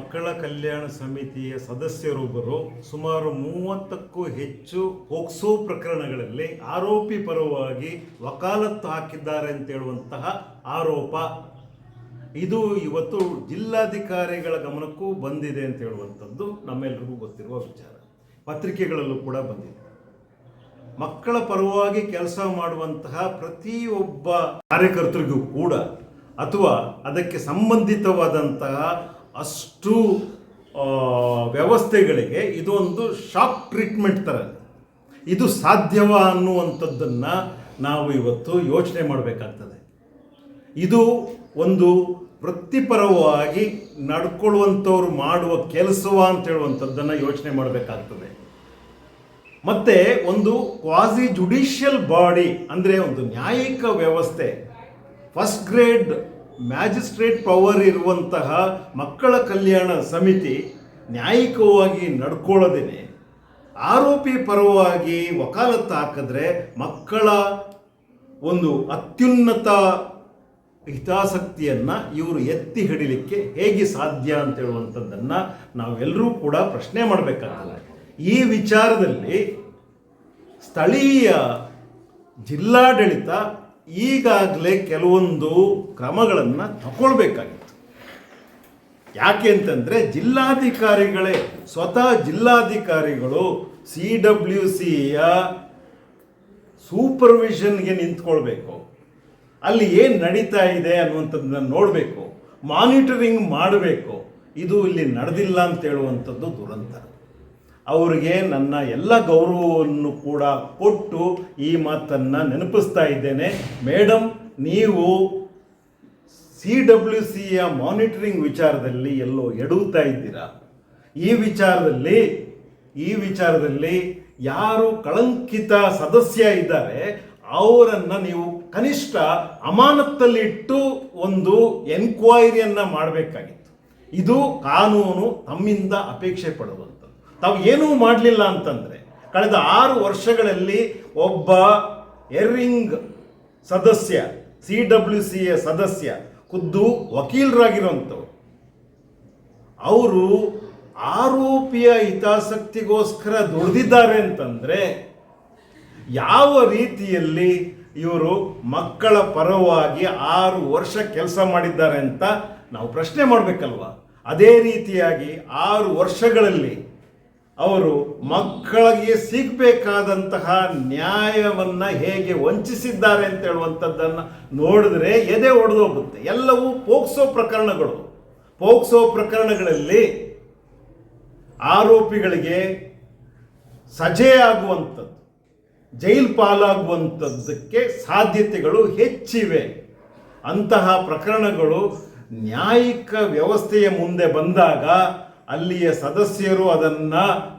ಮಕ್ಕಳ ಕಲ್ಯಾಣ ಸಮಿತಿಯ ಸದಸ್ಯರೊಬ್ಬರು ಸುಮಾರು ಮೂವತ್ತಕ್ಕೂ ಹೆಚ್ಚು ಪೋಕ್ಸೋ ಪ್ರಕರಣಗಳಲ್ಲಿ ಆರೋಪಿ ಪರವಾಗಿ ವಕಾಲತ್ತು ಹಾಕಿದ್ದಾರೆ ಅಂತ ಹೇಳುವಂತಹ ಆರೋಪ ಇದು ಇವತ್ತು ಜಿಲ್ಲಾಧಿಕಾರಿಗಳ ಗಮನಕ್ಕೂ ಬಂದಿದೆ ಅಂತ ಹೇಳುವಂಥದ್ದು ನಮ್ಮೆಲ್ಲರಿಗೂ ಗೊತ್ತಿರುವ ವಿಚಾರ. ಪತ್ರಿಕೆಗಳಲ್ಲೂ ಕೂಡ ಬಂದಿದೆ. ಮಕ್ಕಳ ಪರವಾಗಿ ಕೆಲಸ ಮಾಡುವಂತಹ ಪ್ರತಿಯೊಬ್ಬ ಕಾರ್ಯಕರ್ತರಿಗೂ ಕೂಡ ಅಥವಾ ಅದಕ್ಕೆ ಸಂಬಂಧಿತವಾದಂತಹ ಅಷ್ಟು ವ್ಯವಸ್ಥೆಗಳಿಗೆ ಇದೊಂದು ಶಾಕ್ ಟ್ರೀಟ್ಮೆಂಟ್ ಥರ ಇದು ಸಾಧ್ಯವಾ ಅನ್ನುವಂಥದ್ದನ್ನು ನಾವು ಇವತ್ತು ಯೋಚನೆ ಮಾಡಬೇಕಾಗ್ತದೆ. ಇದು ಒಂದು ವೃತ್ತಿಪರವಾಗಿ ನಡ್ಕೊಳ್ಳುವಂಥವ್ರು ಮಾಡುವ ಕೆಲಸವ ಅಂತ ಹೇಳುವಂಥದ್ದನ್ನು ಯೋಚನೆ ಮಾಡಬೇಕಾಗ್ತದೆ. ಮತ್ತೆ ಒಂದು ಕ್ವಾಸಿ ಜುಡಿಷಿಯಲ್ ಬಾಡಿ ಅಂದರೆ ಒಂದು ನ್ಯಾಯಿಕ ವ್ಯವಸ್ಥೆ. ಫಸ್ಟ್ ಗ್ರೇಡ್ ಮ್ಯಾಜಿಸ್ಟ್ರೇಟ್ ಪವರ್ ಇರುವಂತಹ ಮಕ್ಕಳ ಕಲ್ಯಾಣ ಸಮಿತಿ ನ್ಯಾಯಿಕವಾಗಿ ನಡ್ಕೊಳ್ಳೋದೇನೆ. ಆರೋಪಿ ಪರವಾಗಿ ವಕಾಲತ್ತು ಹಾಕಿದ್ರೆ ಮಕ್ಕಳ ಒಂದು ಅತ್ಯುನ್ನತ ಹಿತಾಸಕ್ತಿಯನ್ನು ಇವರು ಎತ್ತಿ ಹಿಡಿಲಿಕ್ಕೆ ಹೇಗೆ ಸಾಧ್ಯ ಅಂತ ಹೇಳುವಂಥದ್ದನ್ನು ನಾವೆಲ್ಲರೂ ಕೂಡ ಪ್ರಶ್ನೆ ಮಾಡಬೇಕಾಗಲ್ಲ ಈ ವಿಚಾರದಲ್ಲಿ ಸ್ಥಳೀಯ ಜಿಲ್ಲಾಡಳಿತ ಈಗಾಗಲೇ ಕೆಲವೊಂದು ಕ್ರಮಗಳನ್ನು ತಗೊಳ್ಬೇಕಾಗಿತ್ತು ಯಾಕೆ ಅಂತಂದರೆ ಜಿಲ್ಲಾಧಿಕಾರಿಗಳೇ, ಸ್ವತಃ ಜಿಲ್ಲಾಧಿಕಾರಿಗಳು ಸಿ ಡಬ್ಲ್ಯೂ ಸಿಯ ಸೂಪರ್ವಿಷನ್ಗೆ ನಿಂತ್ಕೊಳ್ಬೇಕು. ಅಲ್ಲಿ ಏನು ನಡೀತಾ ಇದೆ ಅನ್ನುವಂಥದ್ದನ್ನ ನೋಡಬೇಕು. ಮಾನಿಟರಿಂಗ್ ಮಾಡಬೇಕು. ಇದು ಇಲ್ಲಿ ನಡೆದಿಲ್ಲ ಅಂತ ಹೇಳುವಂಥದ್ದು ದುರಂತ. ಅವರಿಗೆ ನನ್ನ ಎಲ್ಲ ಗೌರವವನ್ನು ಕೂಡ ಕೊಟ್ಟು ಈ ಮಾತನ್ನು ನೆನಪಿಸ್ತಾ ಇದ್ದೇನೆ. ಮೇಡಮ್ ನೀವು ಸಿ ಡಬ್ಲ್ಯೂ ಸಿಯ ಮಾನಿಟರಿಂಗ್ ವಿಚಾರದಲ್ಲಿ ಎಲ್ಲೋ ಎಡುತ್ತಾ ಇದ್ದೀರಾ? ಈ ವಿಚಾರದಲ್ಲಿ ಈ ವಿಚಾರದಲ್ಲಿ ಯಾರು ಕಳಂಕಿತ ಸದಸ್ಯ ಇದ್ದಾರೆ, ಅವರನ್ನು ನೀವು ಕನಿಷ್ಠ ಅಮಾನತ್ತಲ್ಲಿಟ್ಟು ಒಂದು ಎನ್ಕ್ವೈರಿಯನ್ನು ಮಾಡಬೇಕಾಗಿತ್ತು. ಇದು ಕಾನೂನು ತಮ್ಮಿಂದ ಅಪೇಕ್ಷೆ ಪಡುವಂಥದ್ದು. ತಾವು ಏನೂ ಮಾಡಲಿಲ್ಲ ಅಂತಂದರೆ ಕಳೆದ ಆರು ವರ್ಷಗಳಲ್ಲಿ ಒಬ್ಬ ಎರಿಂಗ್ ಸದಸ್ಯ, ಸಿ ಡಬ್ಲ್ಯೂ ಎ ಸದಸ್ಯ, ಖುದ್ದು ವಕೀಲರಾಗಿರುವಂಥವ್ರು ಅವರು ಆರೋಪಿಯ ಹಿತಾಸಕ್ತಿಗೋಸ್ಕರ ದುಡಿದಿದ್ದಾರೆ ಅಂತಂದರೆ ಯಾವ ರೀತಿಯಲ್ಲಿ ಇವರು ಮಕ್ಕಳ ಪರವಾಗಿ ಆರು ವರ್ಷ ಕೆಲಸ ಮಾಡಿದ್ದಾರೆ ಅಂತ ನಾವು ಪ್ರಶ್ನೆ ಮಾಡಬೇಕಲ್ವ? ಅದೇ ರೀತಿಯಾಗಿ ಆರು ವರ್ಷಗಳಲ್ಲಿ ಅವರು ಮಕ್ಕಳಿಗೆ ಸಿಗಬೇಕಾದಂತಹ ನ್ಯಾಯವನ್ನು ಹೇಗೆ ವಂಚಿಸಿದ್ದಾರೆ ಅಂತ ಹೇಳುವಂಥದ್ದನ್ನು ನೋಡಿದ್ರೆ ಎದೆ ಒಡೆದೋಗುತ್ತೆ. ಎಲ್ಲವೂ ಪೋಕ್ಸೋ ಪ್ರಕರಣಗಳು. ಪೋಕ್ಸೋ ಪ್ರಕರಣಗಳಲ್ಲಿ ಆರೋಪಿಗಳಿಗೆ ಸಜೆ ಆಗುವಂಥದ್ದು, ಜೈಲ್ ಪಾಲಾಗುವಂಥದ್ದಕ್ಕೆ ಸಾಧ್ಯತೆಗಳು ಹೆಚ್ಚಿವೆ. ಅಂತಹ ಪ್ರಕರಣಗಳು ನ್ಯಾಯಿಕ ವ್ಯವಸ್ಥೆಯ ಮುಂದೆ ಬಂದಾಗ ಅಲ್ಲಿಯ ಸದಸ್ಯರು ಅದನ್ನ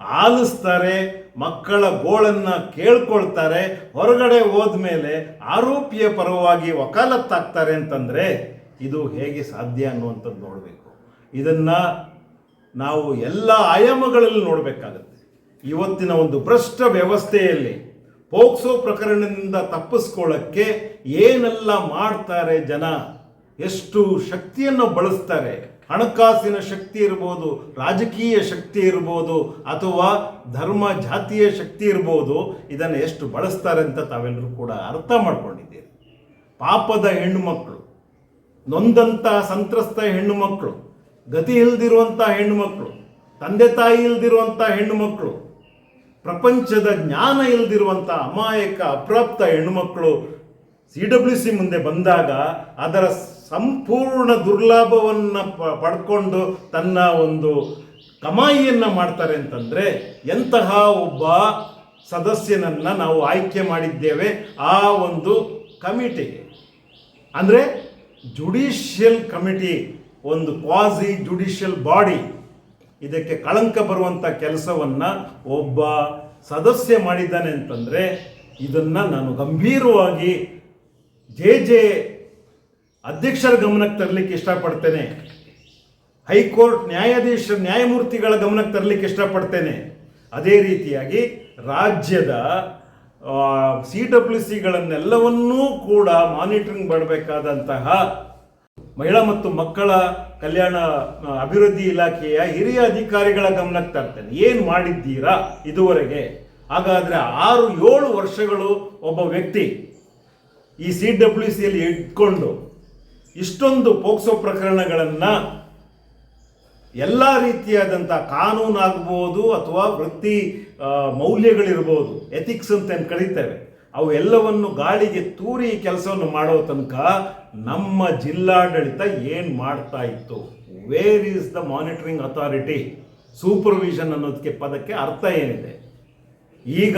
ಆಲಿಸ್ತಾರೆ, ಮಕ್ಕಳ ಗೋಳನ್ನ ಕೇಳ್ಕೊಳ್ತಾರೆ, ಹೊರಗಡೆ ಹೋದ್ಮೇಲೆ ಆರೋಪಿಯ ಪರವಾಗಿ ವಕಾಲತ್ತಾಗ್ತಾರೆ ಅಂತಂದರೆ ಇದು ಹೇಗೆ ಸಾಧ್ಯ ಅನ್ನುವಂಥದ್ದು ನೋಡಬೇಕು. ಇದನ್ನು ನಾವು ಎಲ್ಲ ಆಯಾಮಗಳಲ್ಲಿ ನೋಡಬೇಕಾಗತ್ತೆ. ಇವತ್ತಿನ ಒಂದು ಭ್ರಷ್ಟ ವ್ಯವಸ್ಥೆಯಲ್ಲಿ ಪೋಕ್ಸೋ ಪ್ರಕರಣದಿಂದ ತಪ್ಪಿಸ್ಕೊಳ್ಳೋಕ್ಕೆ ಏನೆಲ್ಲ ಮಾಡ್ತಾರೆ ಜನ, ಎಷ್ಟು ಶಕ್ತಿಯನ್ನು ಬಳಸ್ತಾರೆ ಹಣಕಾಸಿನ ಶಕ್ತಿ ಇರ್ಬೋದು, ರಾಜಕೀಯ ಶಕ್ತಿ ಇರ್ಬೋದು, ಅಥವಾ ಧರ್ಮ ಜಾತಿಯ ಶಕ್ತಿ ಇರ್ಬೋದು, ಇದನ್ನು ಎಷ್ಟು ಬಳಸ್ತಾರೆ ಅಂತ ತಾವೆಲ್ಲರೂ ಕೂಡ ಅರ್ಥ ಮಾಡ್ಕೊಂಡಿದ್ದೀರಿ. ಪಾಪದ ಹೆಣ್ಣುಮಕ್ಕಳು ನೊಂದಂಥ ಸಂತ್ರಸ್ತ ಹೆಣ್ಣು ಮಕ್ಕಳು ಗತಿ ಇಲ್ದಿರುವಂಥ ಹೆಣ್ಣು ಮಕ್ಕಳು ತಂದೆ ತಾಯಿ ಇಲ್ದಿರುವಂಥ ಹೆಣ್ಣು ಮಕ್ಕಳು ಪ್ರಪಂಚದ ಜ್ಞಾನ ಇಲ್ದಿರುವಂಥ ಅಮಾಯಕ, ಅಪ್ರಾಪ್ತ ಹೆಣ್ಣುಮಕ್ಕಳು ಸಿ ಡಬ್ಲ್ಯೂ ಸಿ ಮುಂದೆ ಬಂದಾಗ ಅದರ ಸಂಪೂರ್ಣ ದುರ್ಲಾಭವನ್ನು ಪಡ್ಕೊಂಡು ತನ್ನ ಒಂದು ಕಮಾಯಿಯನ್ನು ಮಾಡ್ತಾರೆ ಅಂತಂದರೆ ಎಂತಹ ಒಬ್ಬ ಸದಸ್ಯನನ್ನು ನಾವು ಆಯ್ಕೆ ಮಾಡಿದ್ದೇವೆ ಆ ಒಂದು ಕಮಿಟಿಗೆ ಅಂದರೆ ಜುಡಿಷಿಯಲ್ ಕಮಿಟಿ, ಒಂದು ಕ್ವಾಸಿ ಜುಡಿಷಿಯಲ್ ಬಾಡಿ. ಇದಕ್ಕೆ ಕಳಂಕ ಬರುವಂಥ ಕೆಲಸವನ್ನು ಒಬ್ಬ ಸದಸ್ಯ ಮಾಡಿದ್ದಾನೆ ಅಂತಂದರೆ ಇದನ್ನು ನಾನು ಗಂಭೀರವಾಗಿ ಜೆ ಜೆ ಅಧ್ಯಕ್ಷರ ಗಮನಕ್ಕೆ ತರಲಿಕ್ಕೆ ಇಷ್ಟಪಡ್ತೇನೆ. ಹೈಕೋರ್ಟ್ ನ್ಯಾಯಾಧೀಶ ನ್ಯಾಯಮೂರ್ತಿಗಳ ಗಮನಕ್ಕೆ ತರಲಿಕ್ಕೆ ಇಷ್ಟಪಡ್ತೇನೆ. ಅದೇ ರೀತಿಯಾಗಿ ರಾಜ್ಯದ ಸಿ ಡಬ್ಲ್ಯೂ ಸಿಗಳನ್ನೆಲ್ಲವನ್ನೂ ಕೂಡ ಮಾನಿಟರಿಂಗ್ ಮಾಡಬೇಕಾದಂತಹ ಮಹಿಳಾ ಮತ್ತು ಮಕ್ಕಳ ಕಲ್ಯಾಣ ಅಭಿವೃದ್ಧಿ ಇಲಾಖೆಯ ಹಿರಿಯ ಅಧಿಕಾರಿಗಳ ಗಮನಕ್ಕೆ ತರ್ತೇನೆ. ಏನು ಮಾಡಿದ್ದೀರಾ ಇದುವರೆಗೆ? ಹಾಗಾದರೆ ಆರು ಏಳು ವರ್ಷಗಳು ಒಬ್ಬ ವ್ಯಕ್ತಿ ಈ ಸಿ ಡಬ್ಲ್ಯೂ ಸಿಯಲ್ಲಿ ಇಟ್ಕೊಂಡು ಇಷ್ಟೊಂದು ಪೋಕ್ಸೋ ಪ್ರಕರಣಗಳನ್ನು ಎಲ್ಲ ರೀತಿಯಾದಂಥ ಕಾನೂನಾಗ್ಬೋದು ಅಥವಾ ವೃತ್ತಿ ಮೌಲ್ಯಗಳಿರ್ಬೋದು ಎಥಿಕ್ಸ್ ಅಂತ ಏನು ಕರೀತೇವೆ, ಅವು ಎಲ್ಲವನ್ನು ಗಾಳಿಗೆ ತೂರಿ ಕೆಲಸವನ್ನು ಮಾಡೋ ತನಕ ನಮ್ಮ ಜಿಲ್ಲಾಡಳಿತ ಏನು ಮಾಡ್ತಾ ಇತ್ತು? Where is the monitoring authority supervision ಅನ್ನೋದಕ್ಕೆ ಪದಕ್ಕೆ ಅರ್ಥ ಏನಿದೆ? ಈಗ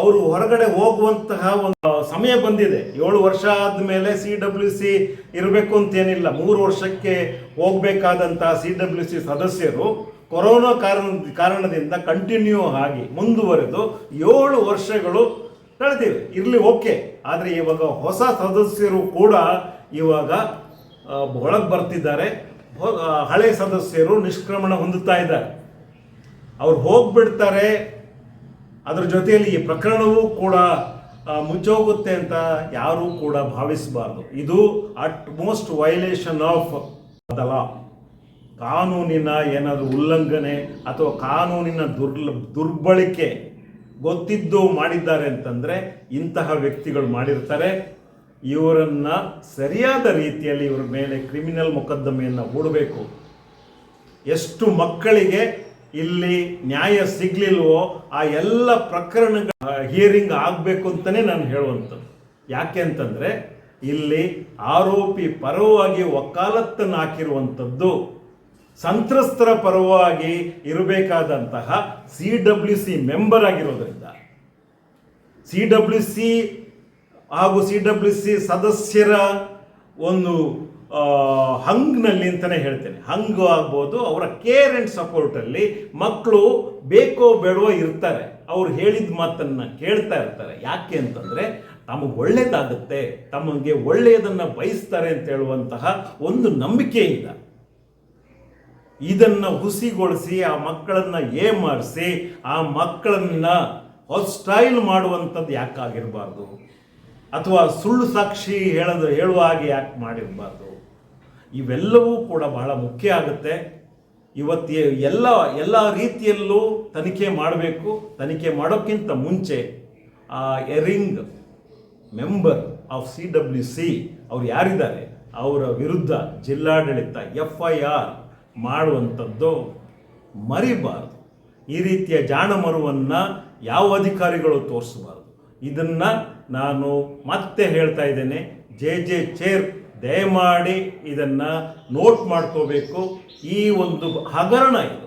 ಅವರು ಹೊರಗಡೆ ಹೋಗುವಂತಹ ಒಂದು ಸಮಯ ಬಂದಿದೆ. ಏಳು ವರ್ಷ ಆದಮೇಲೆ ಸಿ ಡಬ್ಲ್ಯೂ ಸಿ ಇರಬೇಕು ಅಂತೇನಿಲ್ಲ. ಮೂರು ವರ್ಷಕ್ಕೆ ಹೋಗಬೇಕಾದಂತಹ ಸಿ ಡಬ್ಲ್ಯೂ ಸಿ ಸದಸ್ಯರು ಕೊರೋನಾ ಕಾರಣ, ಕಾರಣದಿಂದ ಕಂಟಿನ್ಯೂ ಆಗಿ ಮುಂದುವರೆದು ಏಳು ವರ್ಷಗಳು ಕಳೆದಿವೆ. ಇರಲಿ, ಓಕೆ. ಆದರೆ ಇವಾಗ ಹೊಸ ಸದಸ್ಯರು ಕೂಡ ಇವಾಗ ಒಳಗೆ ಬರ್ತಿದ್ದಾರೆ. ಹಳೆ ಸದಸ್ಯರು ನಿಷ್ಕ್ರಮಣ ಹೊಂದುತ್ತಾ ಇದ್ದಾರೆ. ಅವ್ರು ಹೋಗ್ಬಿಡ್ತಾರೆ. ಅದ್ರ ಜೊತೆಯಲ್ಲಿ ಈ ಪ್ರಕರಣವೂ ಕೂಡ ಮುಂಚೋಗುತ್ತೆ ಅಂತ ಯಾರೂ ಕೂಡ ಭಾವಿಸಬಾರ್ದು. ಇದು at most violation of the law ಕಾನೂನಿನ ಏನಾದರೂ ಉಲ್ಲಂಘನೆ ಅಥವಾ ಕಾನೂನಿನ ದುರ್ಲ, ದುರ್ಬಳಕೆ ಗೊತ್ತಿದ್ದು ಮಾಡಿದ್ದಾರೆ ಅಂತಂದರೆ ಇಂತಹ ವ್ಯಕ್ತಿಗಳು ಮಾಡಿರ್ತಾರೆ. ಇವರನ್ನು ಸರಿಯಾದ ರೀತಿಯಲ್ಲಿ ಇವರ ಮೇಲೆ ಕ್ರಿಮಿನಲ್ ಮೊಕದ್ದಮೆಯನ್ನು ಹೂಡಬೇಕು. ಎಷ್ಟು ಮಕ್ಕಳಿಗೆ ಇಲ್ಲಿ ನ್ಯಾಯ ಸಿಗ್ಲಿಲ್ವೋ, ಆ ಎಲ್ಲ ಪ್ರಕರಣಗಳ ಹಿಯರಿಂಗ್ ಆಗಬೇಕು ಅಂತಲೇ ನಾನು ಹೇಳುವಂಥದ್ದು. ಯಾಕೆ ಅಂತಂದರೆ, ಇಲ್ಲಿ ಆರೋಪಿ ಪರವಾಗಿ ವಕಾಲತ್ತನ್ನು ಹಾಕಿರುವಂಥದ್ದು ಸಂತ್ರಸ್ತರ ಪರವಾಗಿ ಇರಬೇಕಾದಂತಹ ಸಿ ಡಬ್ಲ್ಯೂ ಸಿ ಮೆಂಬರ್ ಆಗಿರೋದ್ರಿಂದ. ಸಿ ಡಬ್ಲ್ಯೂ ಸಿ ಹಾಗೂ ಸಿ ಡಬ್ಲ್ಯೂ ಸಿ ಸದಸ್ಯರ ಒಂದು ಹಂಗ್ನಲ್ಲಿ ಅಂತಲೇ ಹೇಳ್ತೇನೆ. ಹಂಗು ಆಗ್ಬೋದು, ಅವರ ಕೇರ್ ಆ್ಯಂಡ್ ಸಪೋರ್ಟಲ್ಲಿ ಮಕ್ಕಳು ಬೇಕೋ ಬೇಡವೋ ಇರ್ತಾರೆ. ಅವ್ರು ಹೇಳಿದ ಮಾತನ್ನು ಕೇಳ್ತಾ ಇರ್ತಾರೆ. ಯಾಕೆ ಅಂತಂದರೆ, ತಮಗೆ ಒಳ್ಳೇದಾಗುತ್ತೆ, ತಮಗೆ ಒಳ್ಳೆಯದನ್ನು ಬಯಸ್ತಾರೆ ಅಂತ ಹೇಳುವಂತಹ ಒಂದು ನಂಬಿಕೆಯಿಂದ ಇದನ್ನು ಹುಸಿಗೊಳಿಸಿ, ಆ ಮಕ್ಕಳನ್ನು ಏಮಾರಿಸಿ, ಆ ಮಕ್ಕಳನ್ನ ಹೊಸ್ಟೈಲ್ ಮಾಡುವಂಥದ್ದು ಯಾಕಾಗಿರಬಾರ್ದು? ಅಥವಾ ಸುಳ್ಳು ಸಾಕ್ಷಿ ಹೇಳೋದು, ಹೇಳುವ ಹಾಗೆ ಯಾಕೆ ಮಾಡಿರಬಾರ್ದು? ಇವೆಲ್ಲವೂ ಕೂಡ ಬಹಳ ಮುಖ್ಯ ಆಗುತ್ತೆ. ಇವತ್ತು ಎಲ್ಲ ಎಲ್ಲ ರೀತಿಯಲ್ಲೂ ತನಿಖೆ ಮಾಡಬೇಕು. ತನಿಖೆ ಮಾಡೋಕ್ಕಿಂತ ಮುಂಚೆ, ಆ erring member of C W C ಅವ್ರು ಯಾರಿದ್ದಾರೆ? ಅವರ ವಿರುದ್ಧ ಜಿಲ್ಲಾಡಳಿತ, ಎಫ್ ಐ ಆರ್ ಮಾಡುವಂಥದ್ದು ಮರಿಬಾರದು. ಈ ರೀತಿಯ ಜಾಣಮರುವನ್ನು ಯಾವ ಅಧಿಕಾರಿಗಳು ತೋರಿಸಬಾರದು? ಇದನ್ನು ನಾನು ಮತ್ತೆ ಹೇಳ್ತಾ ಇದ್ದೇನೆ. ಜೆ ಜೆ ಚೇರ್ ದಯಮಾಡಿ ಇದನ್ನು ನೋಟ್ ಮಾಡ್ಕೋಬೇಕು. ಈ ಒಂದು ಹಗರಣ ಇದು.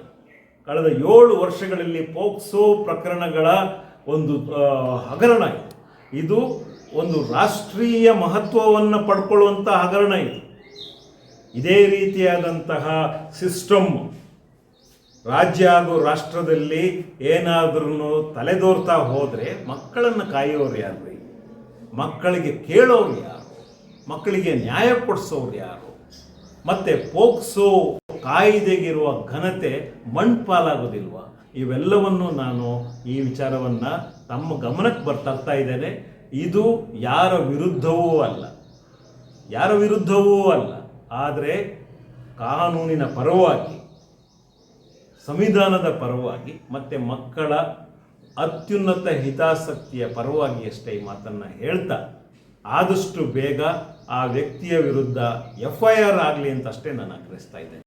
ಕಳೆದ ಏಳು ವರ್ಷಗಳಲ್ಲಿ ಪೋಕ್ಸೋ ಪ್ರಕರಣಗಳ ಒಂದು ಹಗರಣ ಇದು. ಇದು ಒಂದು ರಾಷ್ಟ್ರೀಯ ಮಹತ್ವವನ್ನು ಪಡ್ಕೊಳ್ಳುವಂಥ ಹಗರಣ ಇದು. ಇದೇ ರೀತಿಯಾದಂತಹ ಸಿಸ್ಟಮ್ ರಾಜ್ಯ ಹಾಗೂ ರಾಷ್ಟ್ರದಲ್ಲಿ ಏನಾದ್ರೂ ತಲೆದೋರ್ತಾ ಹೋದರೆ ಮಕ್ಕಳನ್ನು ಕಾಯೋರು ಯಾರು ಮಕ್ಕಳಿಗೆ ಕೇಳೋರು ಯಾರು ಮಕ್ಕಳಿಗೆ ನ್ಯಾಯ ಕೊಡಿಸೋರು ಯಾರು? ಮತ್ತೆ ಪೋಕ್ಸೋ ಕಾಯ್ದೆಗಿರುವ ಘನತೆ ಮಣ್ಪಾಲಾಗೋದಿಲ್ವ? ಇವೆಲ್ಲವನ್ನು ನಾನು ಈ ವಿಚಾರವನ್ನು ತಮ್ಮ ಗಮನಕ್ಕೆ ಬರ್ತಾ ಇದ್ದೇನೆ. ಇದು ಯಾರ ವಿರುದ್ಧವೂ ಅಲ್ಲ. ಯಾರ ವಿರುದ್ಧವೂ ಅಲ್ಲ. ಆದರೆ ಕಾನೂನಿನ ಪರವಾಗಿ, ಸಂವಿಧಾನದ ಪರವಾಗಿ, ಮತ್ತು ಮಕ್ಕಳ ಅತ್ಯುನ್ನತ ಹಿತಾಸಕ್ತಿಯ ಪರವಾಗಿ ಅಷ್ಟೇ ಈ ಮಾತನ್ನು ಹೇಳ್ತಾ ಆದಷ್ಟು ಬೇಗ ಆ ವ್ಯಕ್ತಿಯ ವಿರುದ್ಧ ಎಫ್ ಐ ಆರ್ ಆಗಲಿ ಅಂತಷ್ಟೇ ನಾನು ಆಗ್ರಹಿಸ್ತಾ ಇದ್ದೇನೆ.